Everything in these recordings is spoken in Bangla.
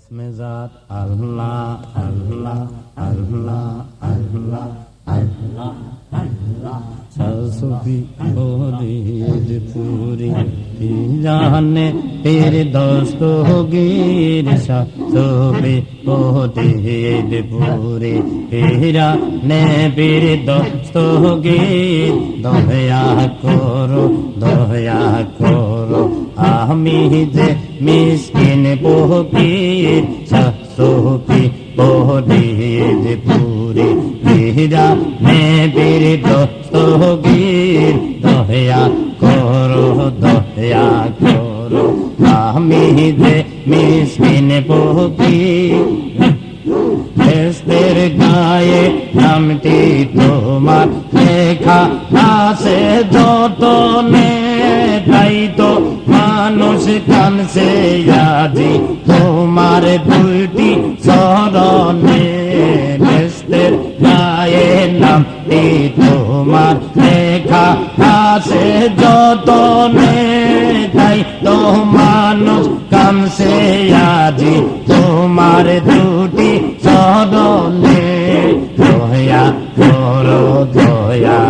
বেসমেজাত আল্লাহ আল্লাহ আল্লাহ আল্লাহ আল্লাহ আল্লাহ সবি ওরিদ পুরি জানে তের দোস্ত গির সবি ওরিদ পুরি হেরা নে বীর দোস্ত গির দয়া করো দয়া করো আমি যে মিসকিন বহকির সবি ওরিদ পুরি হেরা নে বীর দোস্ত গির দয়া করো দয়া করো। আমি যে মিসকিন বহকির বেস্তের গায়ে নামটি তোমার লেখা আছে, যতনে তাই তো মানুষ কানছে আজি তোমার দুইটি চরণে বেস্তের গায়ে নামটি তোমার লেখা আছে যতনে তাই তো মানুষ কানছে আজি তোমার দুটি চরণে। দয়া করো, দয়া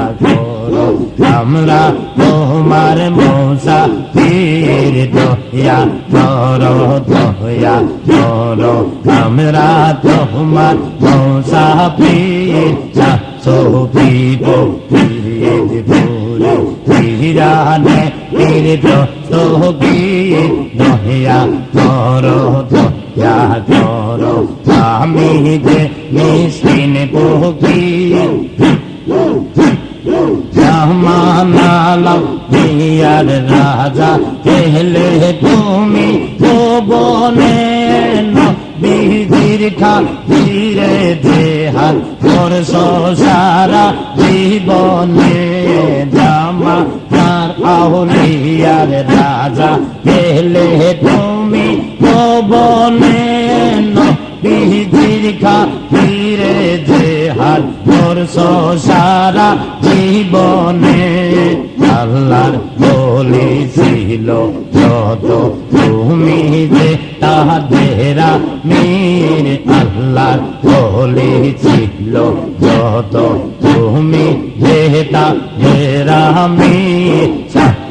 আমরা তোমার মৌসা পীর দয়া করো দয়া করো আমরা তোমার মৌসা পীর সোপিব পীর ভুলে পীরানে পীর সোপীর দয়া করো দয়া করো আমি যে মিসকিন পকির জামানালাম দিয়ার রাজা কেহলে তুমি ও বনে বিধির ধীরে দেহার করছ সারা জীবনে জামা তার আহলিয়ার রাজা কেহলে তুমি ও বনে বিধির খা ধীরে দেহার করছ সারা জীবনে আল্লাহর বলি ছিল যত তুমি যে তাহাদেরা মীর আল্লাহর বলি ছিল যত তুমি যে তাহাদেরা মীর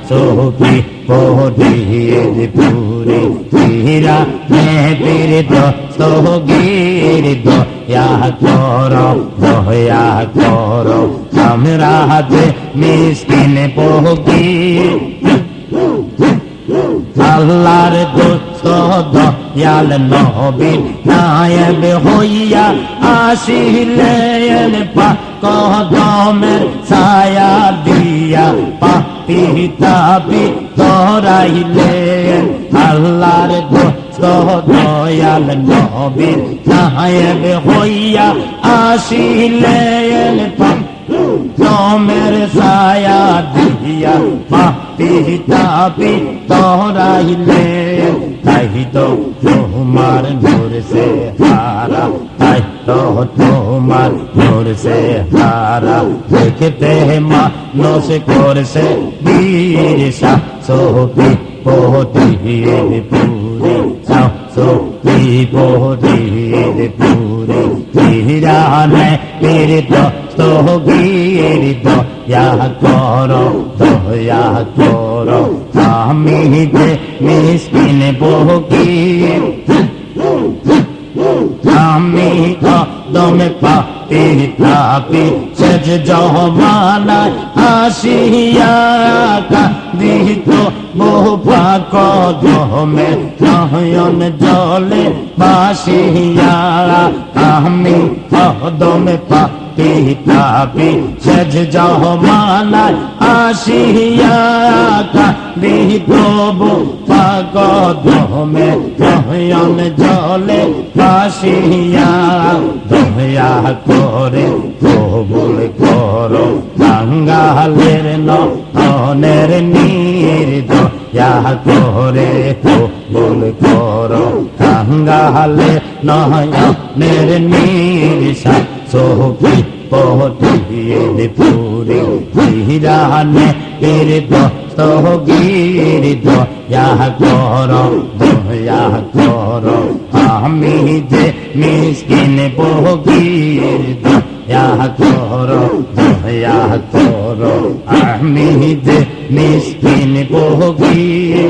সোপি পহরির পুরে নে পীর দস্তগীর দয়া কর দয়া কর। আমরা যে মিসকিন পহগীর আল্লাহর দোস্ত দয়াল নবীর নায়েব হইয়া আসিলেন পা কদমের ছায়া দিয়া। পাপি তাপি তরাইলেন আল্লাহর দোস্ত দয়াল নবীর নায়েব হইয়া আসিলেন পা তোমের ছায়া দিয়া পাপি তাপি তরাইলে তাই তো তোমার নূর সে হারা, তাই তো তোমার নূর সে হারা। দেখতে মানুষ করছে বীর সোপি পোটির পুরে। পোটির পুরে হিরানে পীড়িত তো গির দয়া কর দয়া কর আমি যে মিসকিন বহকির আমি কদমে পাপি তাপি সেজ জমানায় আসিয়া দিত বহু পাক দমে নয়ন জলে বাসিয়া আমি পদমে পাপি তাপি সেজ জমানায় আসিয়া কান্দিত বহু পাক দমে নয়ন জলে বাসিয়া দয়া করে কবুল করো বাঙ্গালের ননের নীর দয়া করে কবুল করো নীর সোপি পটিয়ে পুরে হিরানে পীর দস্তগীর দয়া কর দয়া কর আমি যে মিসকিন বগির দয়া করো দয়া করো আমি যে মিসকিন বগির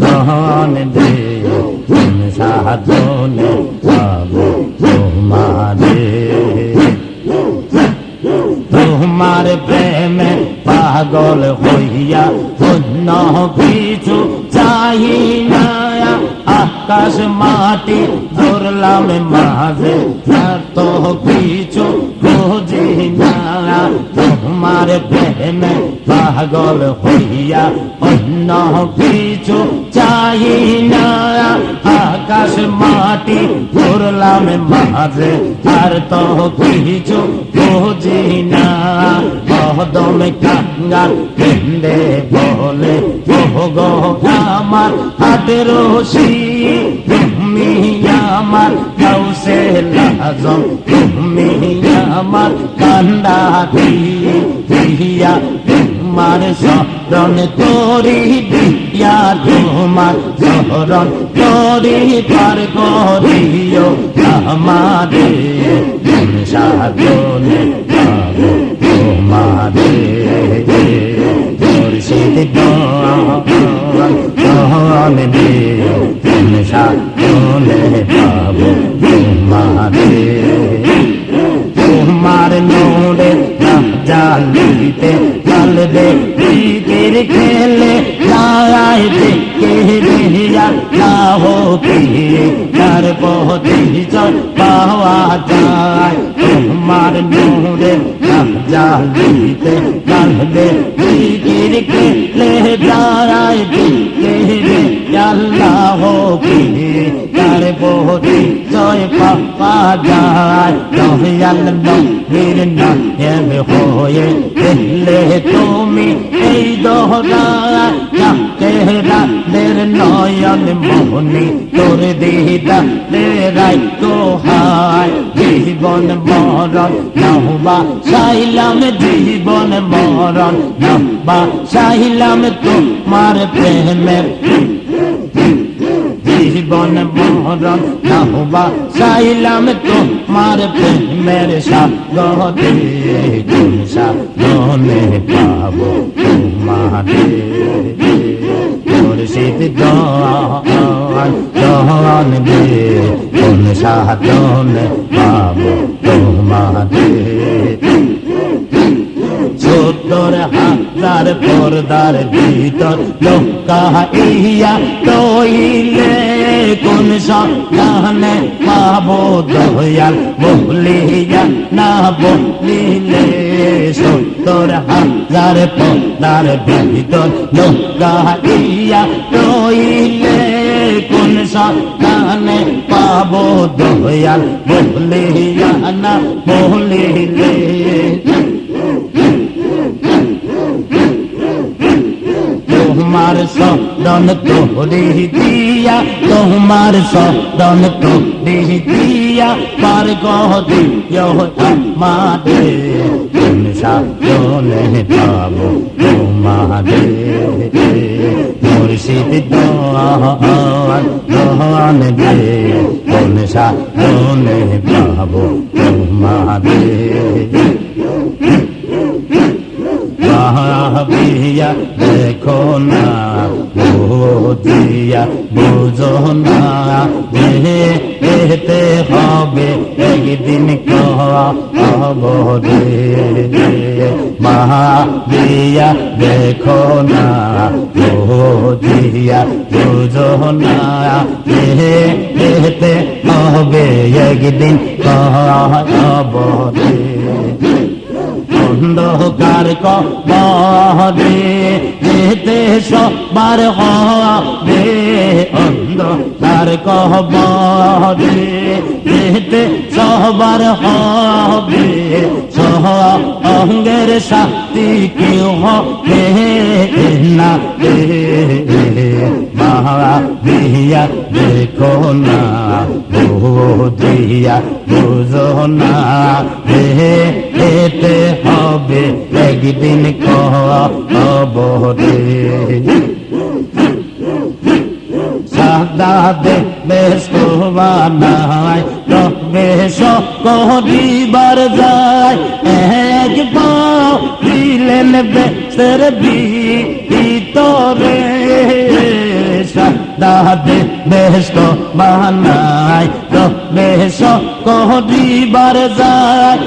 দহন দে সাধনে পাবো তোমারে তোমার প্রেমে পাগল হইয়া অন্য কিছু চাই না আকাশ মাটি ধরলাম মাঝে। তো কিছু বুঝি না তোমার প্রেমে পাগল হইয়া অন্য কিছু চাই না আকাশ মাটি ধরলাম মাঝে, আর তো কিছু বুঝি না কদম কাঙ্গাল কেন্দে বলে ও গো আমার হাতের রশি তুমি আমার কাউসে লাজম তুমি আমার কান্দা দিয়া তোমার শরণ তোরি দিয়া তোমার শরণ তোরি পার করিও আমাদের সাধনে তোমারে মুর্শিদ দোয়ান দে সাধনে পাবো তোমারে তোমার নোরে জালিতে কালবে প্রীতির খেলে লায় দেখে রিয়া না হতে তার পথে পাওয়া যায় তোমার নোরে জালিতে কালবে প্রীতির খেলে লায় দেখে আল্লাহ তার পথে জয় পাপা যায়। দয়াল নবীর নামে হয়ে দিলে তুমি এই দোহরা তেহরাদের নয়ন মোহনি তোর দিদা রাই তো হায়। জীবন মরণ নাহবা চাইলাম জীবন মরণ নাহবা চাইলাম তোমার প্রেমের জীবন মরণ নাহবা চাইলাম তোমার প্রেমের সাগরে সাগনে পাবো তোমারে সত্তর হাজার পর্দার ভিতর লোকা ইয়া তৈলে কোন সন্তানে পাবো দয়াল বলিয়া না বলিলে সত্তর হাজার পর্দার ভিতর লোকা ইয়া তৈলে কোন সন্তানে পাবো দয়াল বলিয়া না তোমার সদন তোরে দিয়া, তোমার সদন তোরে দিয়া, পার গদি আমারে কোন সাধনে পাবো তোমারে মুর্শিদ দোয়ান দোয়ান দে। কোন সাধনে পাবো তোমারে ভাবিয়া দেখো না দিয়া বুঝো না। যেতে হবে একদিন কবরে ভাবিয়া দেখো না দিয়া বুঝো না। যেতে হবে একদিন কবরে অন্ধকার কবরে যেতে সবার হবে অন্ধকার কবরে যেতে সবার হবে সহ অঙ্গের শক্তি কেউ হবে না মহা দিয়া দেখো না দিয়া বুঝো না হবে একদিন কবরে সাদা দেখবে শোভানায় প্রবেশ যায়। এক পাও বেসের সাদা দেখবে তো বেহেস করিবার যায়।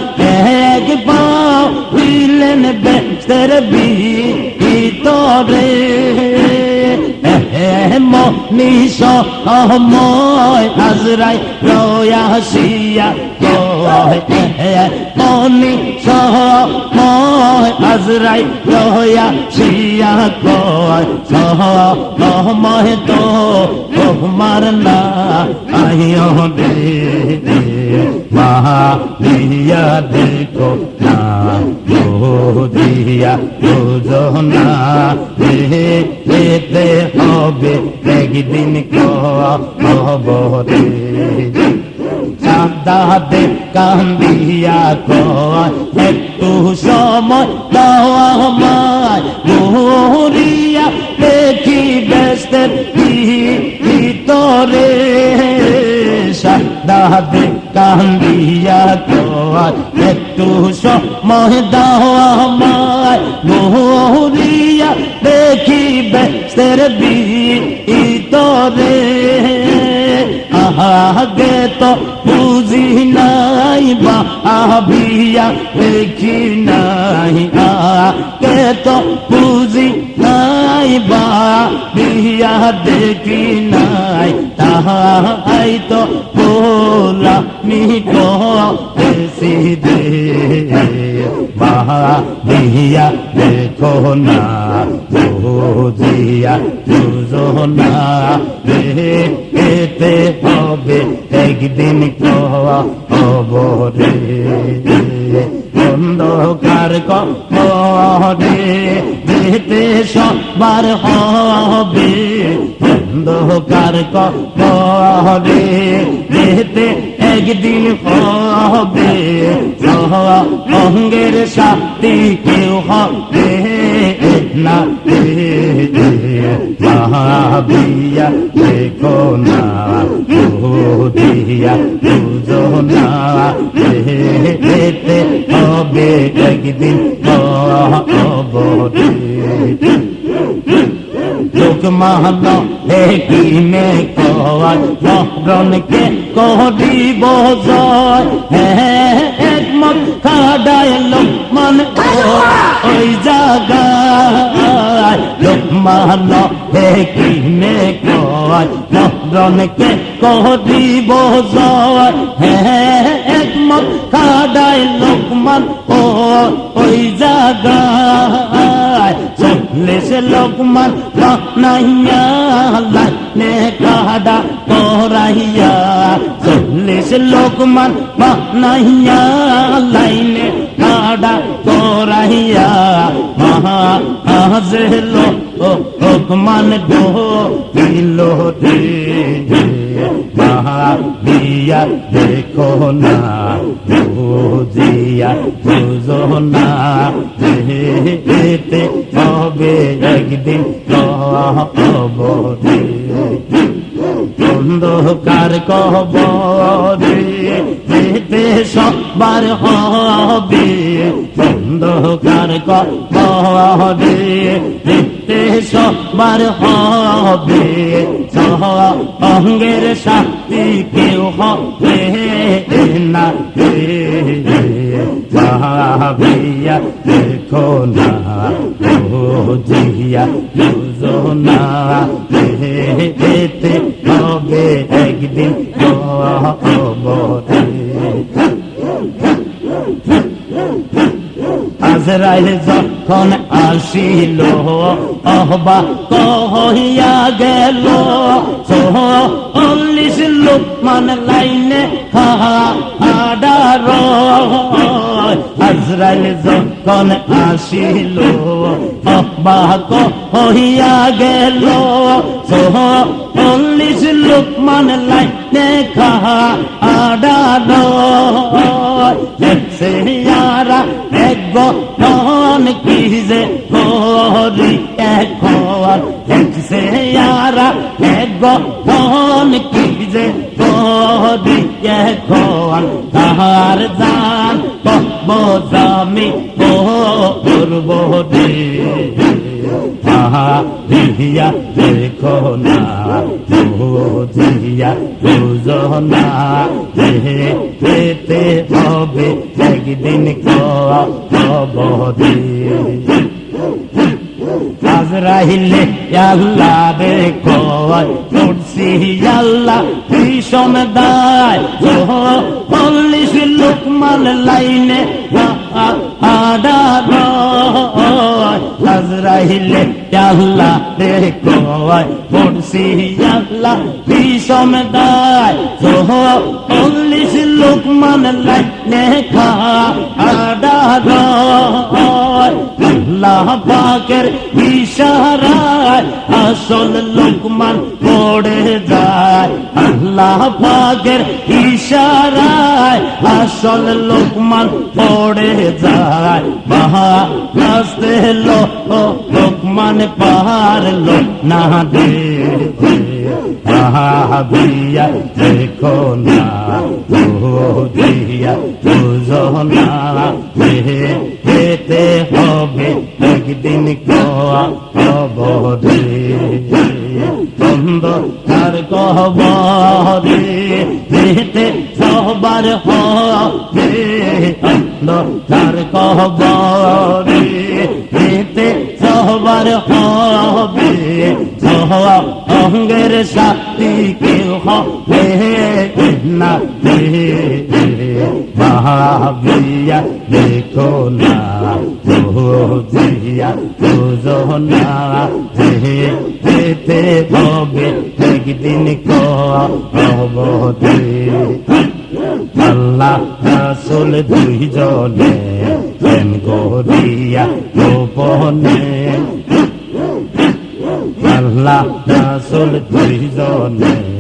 এক পাও দিলেন বি ভিতরে মনীষ অময় আজরাই রয়াসিয়া মনীষ ময় আজরাই রয়াসিয়া কয় সহ ময় তো তোমার না আইও দে মহা দিয়া দেখো না দিয়া বুঝো না এতে হবে। একদিন কবরে। সাদাতে কান্দিয়া কয়, একটু সময় দাও আমায়। মরিয়া দেখি ব্যস্তের ভিতরে। সাদাতে কান্দিয়া কয় একটু সময় দাও আমায়। মরিয়া দেখি ব্যস্তের ভিতরে আগে তো বুঝি নাই বা আবিয়া দেখি নাই। আগে তো বুঝি নাই বা বিয়া দেখি তাহাই তো মিটো বেশি দে বিয়া দেখো না, বুঝিয়া বুঝো না। এতে হবে একদিন কবরে অন্ধকার কবরে যেতে সবার হবে। অন্ধকার কবরে যেতে একদিন হবে। অঙ্গের শান্তি কেউ হবে না মহাবিয়া দেখো না দিয়া বুঝো না হবে একদিন কবরে লোক মহল একই মে কয় মহরণকে করিব জয়। একমত খাডায় লোক মন ওই লোক মহল দেখি মে কয় মহরণকে করিব জয়। একমত খাডায় লোক মন ওই জায়গায় চল্লিশ লোকমান নাইয়া লাইনে কাদা করাইয়া চল্লিশ লোকমান নাইয়া লাইনে খাডা করাইয়া মহা আজেল হুকমান গো দিল রে দিয়া দেখো না বুঝিয়া বুঝো না যেতে হবে একদিন কবরে অন্ধকার কবরে যেতে সবার হবে। অন্ধকার কবরে যেতে সবার হবে। অঙ্গের শক্তি কেউ হবে না ভাবিয়া দেখো না, বুঝিয়া বুঝো না যেতে হবে একদিন আজরাইল যখন আসিল, অহবা কহিয়া গেল চল্লিশ লোকমান লাইনে হাডার আজরাইল যখন আসিল, অহবা কহিয়া গেল চল্লিশ লোকমান লাইনে হাডার সে ইয়ারা এক মন কি যে হরি এখন দেখছে আরা এক মন কি যে হরি এখন তাহার জান বজামি করব রে দিয়া দেখো না বুঝিয়া বুঝো না যেতে হবে একদিন কবরে আজরাইলে আল্লাহ কয় করছি আল্লাহ ভীষণ দায়। চল্লিশ লোকমান লাইনে আডার আজরাইলে আল্লাহ রে কয় আল্লাহ ভীষণ দায়। চল্লিশ লোকমান লাইনে খা ইশারায় আসল লোকমান পড়ে যায়। আল্লাহ পাকের ইশারায় আসল লোকমান পড়ে যায়। মহা রাস্তে লো লোকমান পাহাড় না দে ভাবিয়া দেখো না বুঝিয়া বুঝো না যেতে হবে একদিন কবরে। বন্ধ তার কবরে যেতে সবার হবে তার কবরে এতে সহবার হবে। অঙ্গের শক্তি কেউ হবে না ভাবিয়া দেখো না। বুঝিয়া বুঝো যেতে হবে একদিন কবরে আল্লাহ রাসুল দুইজনে প্রেম গোপনে। আল্লাহ রাসুল দুইজনে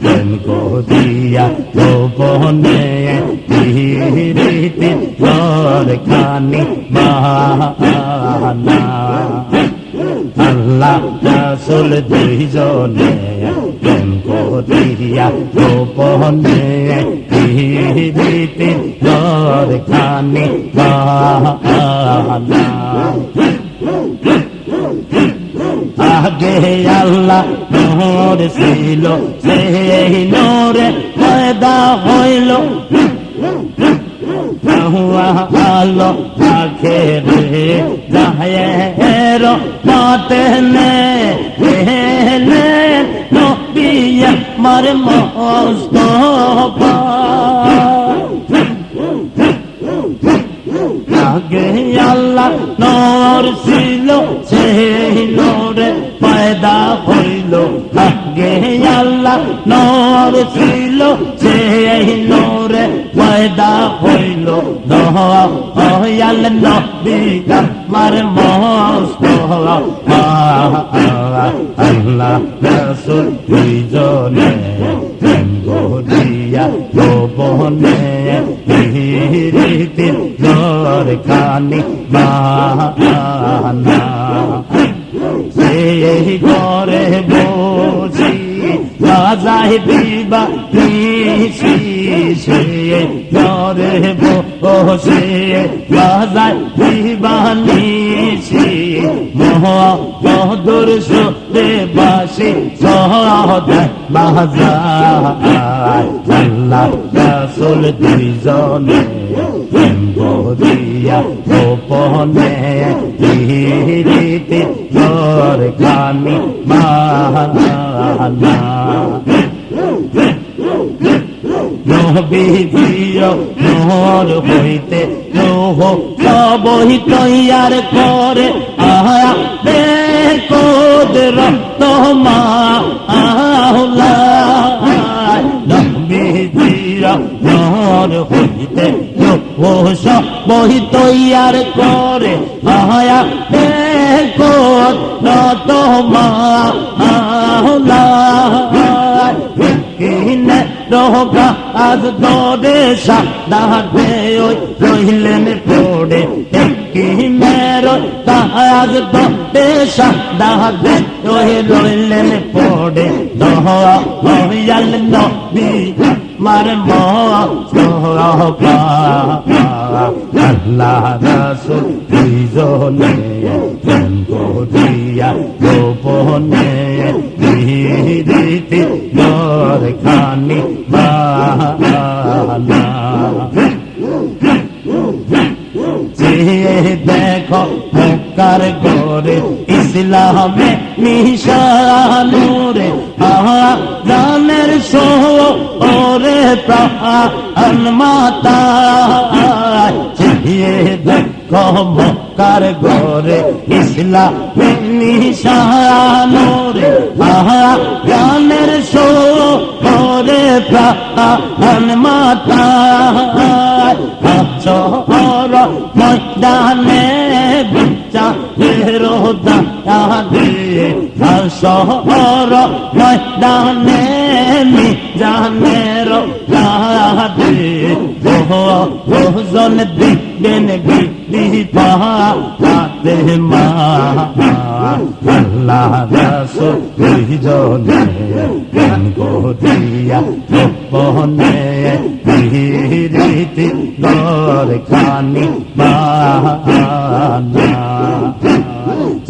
প্রেম করিয়া গোপনে রীতি খানি বাহানা। আল্লাহ রাসুল দুইজনে প্রেম করিয়া গোপনে রীতি খানি বাহানা। আগে আল্লাহ নোর ছিল, সেই পয়দা হইল। আলো আখে রে জাহের পাতে নে। নবিয়া মার মস্ত আগে আল্লাহ নর ছিল, সেই নরে পয়দা হইল। আগে আল্লাহ নর ছিল সেই নরে পয়দা হইল। দয়াল নবী আমার মস্ত আল্লাহ রসুল দুইজনে গরিয়া গোপনে রীতি দর খানি সেই ঘরে বসি বাজাই দিবা নিশি সে ঘরে বসে বাজাই দিবা নিশি মহদুর সুরে বাসি সহদায় বাজায় আল্লাহ রাসুল দুইজনে। দিয়া গোপনে রীতি তোর কানি মানা নবীজিও নহর হইতে লোহ সবই তৈয়ার করে। আয়া বেকোদ রক্ত মা আহলা লোহ বহি তৈয়ার করে মায়া রক্ত মা রোগা আজ দরে সাদাতে ওই রইলেন পড়ে মেরো তাহাজ দরে সাদাতে ওই রইলেন পড়ে দহা হইয়াল নবী। মার মোহকা আল্লাহ রাসূল দুইজনে প্রেম গোপনে রীতি দর খানি চেয়ে দেখো মক্কার গোরে ইসলামে নিশানুরে আহা জানের সো ওরে প্রাণ মাতা দেখো মক্কার গোরে ইসলামে নিশানুরে আহা জানের সো ওরে প্রাণ মাতা শহর ময়দানে বিচা রোদানে শহর ময়দানে জানে রোদানে ওজন দিবেন বিধি পাহাতে মা আল্লাহ রাসূল দুইজনে গান গদিয়া গোপনে রীতি দর খানি বাহানা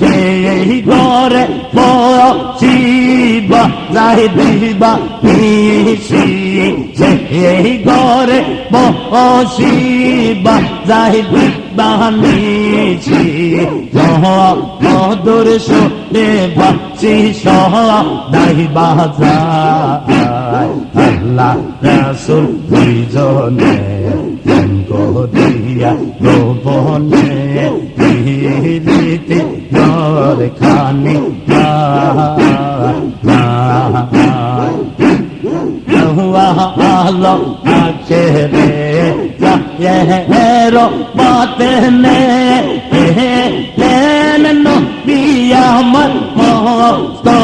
সেই ঘরে বসিবা যাই দিবা নিশি সেই ঘরে বসিবা, যাই দিবা নিশি মধুর সুরে বাচ্চি সহ দাই বাজায় আল্লাহ রাসুল দুইজনে গদিয়া গোপনে রীতি দর খানি आलो ना चेहरे यह हेरो बात ने लेन नो बिया मन मोह तो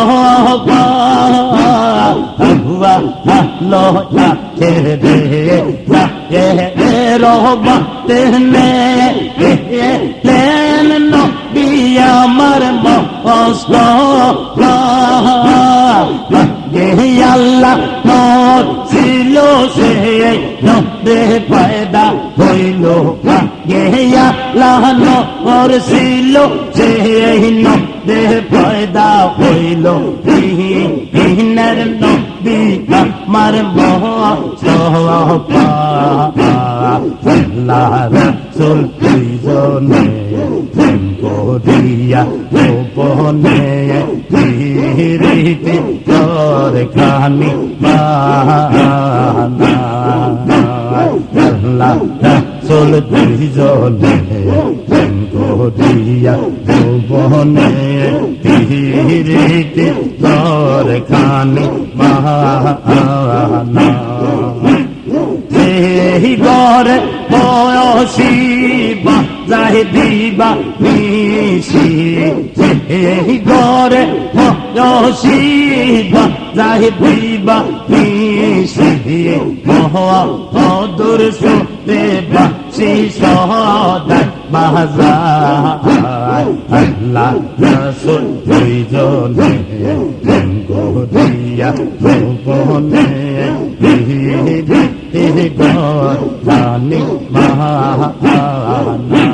हुआ आलो ना चेहरे यह हेरो बातें ने लेन नो बिया मर मोह तो हुआ ये अल्लाह নর ছিল সে নরে পয়দা হইল গে আল্লাহ নর ছিল সে নরে পয়দা হইল হিনের নবী আমার মোহ করিয়া গোপনে রীতি তোর খানি আল্লাহ রসুল দুইজনে করিয়া গোপনে রীতি তোর খানি মাহানা এই গড় বয়সী বা যাই দিবা নিশি এই গরে রসিবা যাই দিবা নিশি, মহা সুতে বাসি সদাই বাজার আল্লাহ রসুল, দুইজনে গরিয়া হে গণানি মহানা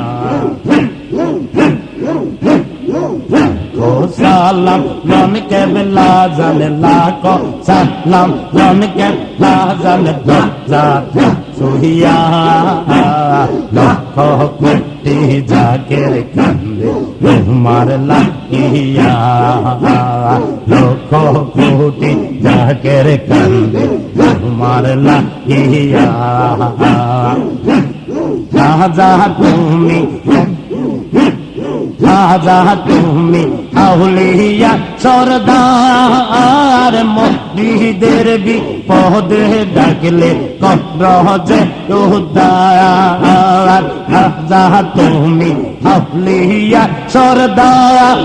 সালাম মন কে বেলা জানে লাখো সালাম মন কে লা জানে সুহিয়া লাখো কুটি যাকে কান্দে মার লাগিয়া লাখো কুটি যাকে কান্দে আমার লাগিয়া। রাজা তুমি রাজা তুমি আহলিয়া সরদার মসজিদের বি বিপদে ডাকলে কব্রজে উদ্দার রাজা, তুমি আউলিয়া সরদার।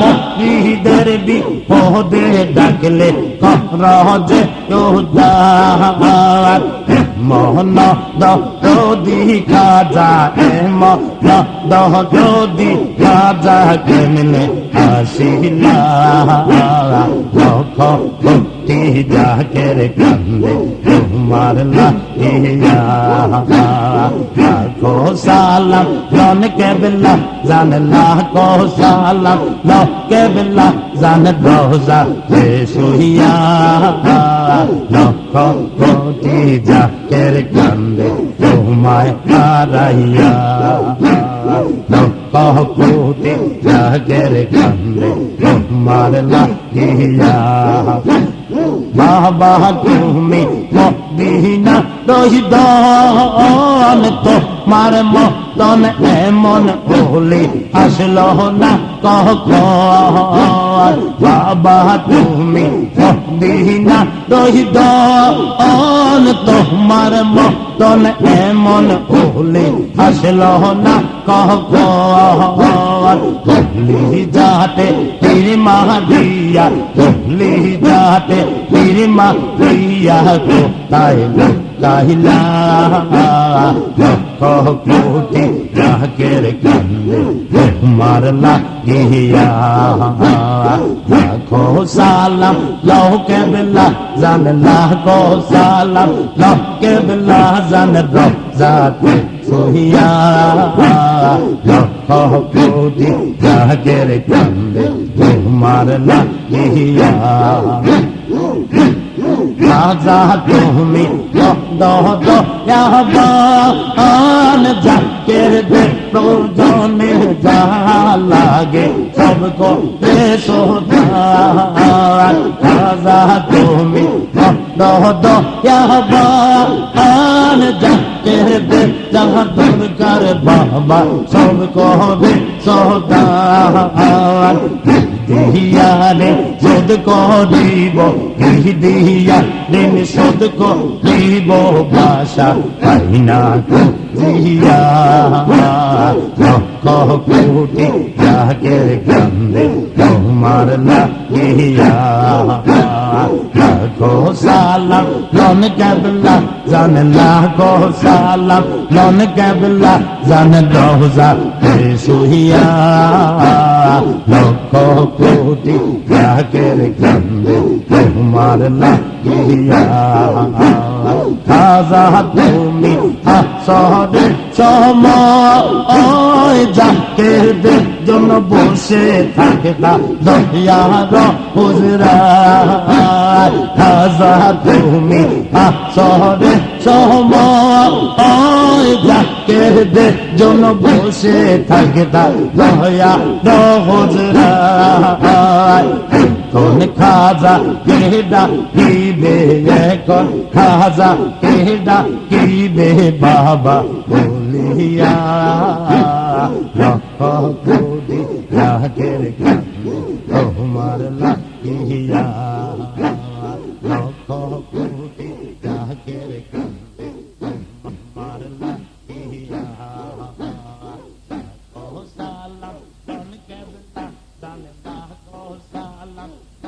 মসজিদের বিপদে ডাকলে কব্রজে উদ্দার মহন দি কাজা এম দি কাজা কেমনে আসিলা লক্ষ ভক্তি যাকের কান্দে তোমার লাগিয়া লাখো সালাম লন কেবলা জান লাখো সালাম ল কেবলা জান রোজা রে সুহিয়া লক্ষ কোটি যাকের কান্দে তোমায় হারাইয়া লক্ষ কোটি যাকের কান্দে তোমার লাগিয়া বাবা তুমি মদিনা রহিদান তোমার মতন এমন বলি আসলো না কহ বাবা, তুমি মদিনা রহিদান তোমার মতন এমন বলি আসলো না কহ বলি যাতে তীর মাদিয়া বলি যাতে তীর মাদিয়া কোথায় কাহিলা লক্ষ কোটি রাগের কান্দে মারলা গিয়া লাখো সালাম লৌকে বিল্লা জান লাখো সালাম লৌকে বিল্লা জান রজাতে সোহিয়া লক্ষ কোটি রাগের কান্দে মারলা গিয়া রাজা তুমি দহ দহবান জাকের দে প্রয়োজনে যা লাগে সব সোধার রাজা তুমি দহ দহবান জাকের দে যাহা দরকার বাবা সব কবে সোধার দিহিয়ারে শোধ করিব দিহিয়া দিন শোধ করিব ভাষা। পাইনা দিয়া লক্ষ কোটি যাকে কান্দে তোমার লাগিয়া লাখো সালাম লন কেবলা জান লাখো সালাম লন কেবলা জান দহজা সুহিয়া লক্ষ কোটি যাকের কান্দে তোমার লাগিয়া খাজা তুমি আসরে সময় যাকের জন্য বসে থাকে তা দহিয়ার হুজরা। খাজা তুমি আসরে সময় যাকের জন্য বসে থাকে তা দয়া হুজরা। কোন খাজা কেডা কিবে এখন খাজা কেডা কিবে বাবা লক্ষ কোটি কান্দে তোমার লাগিয়া লক্ষ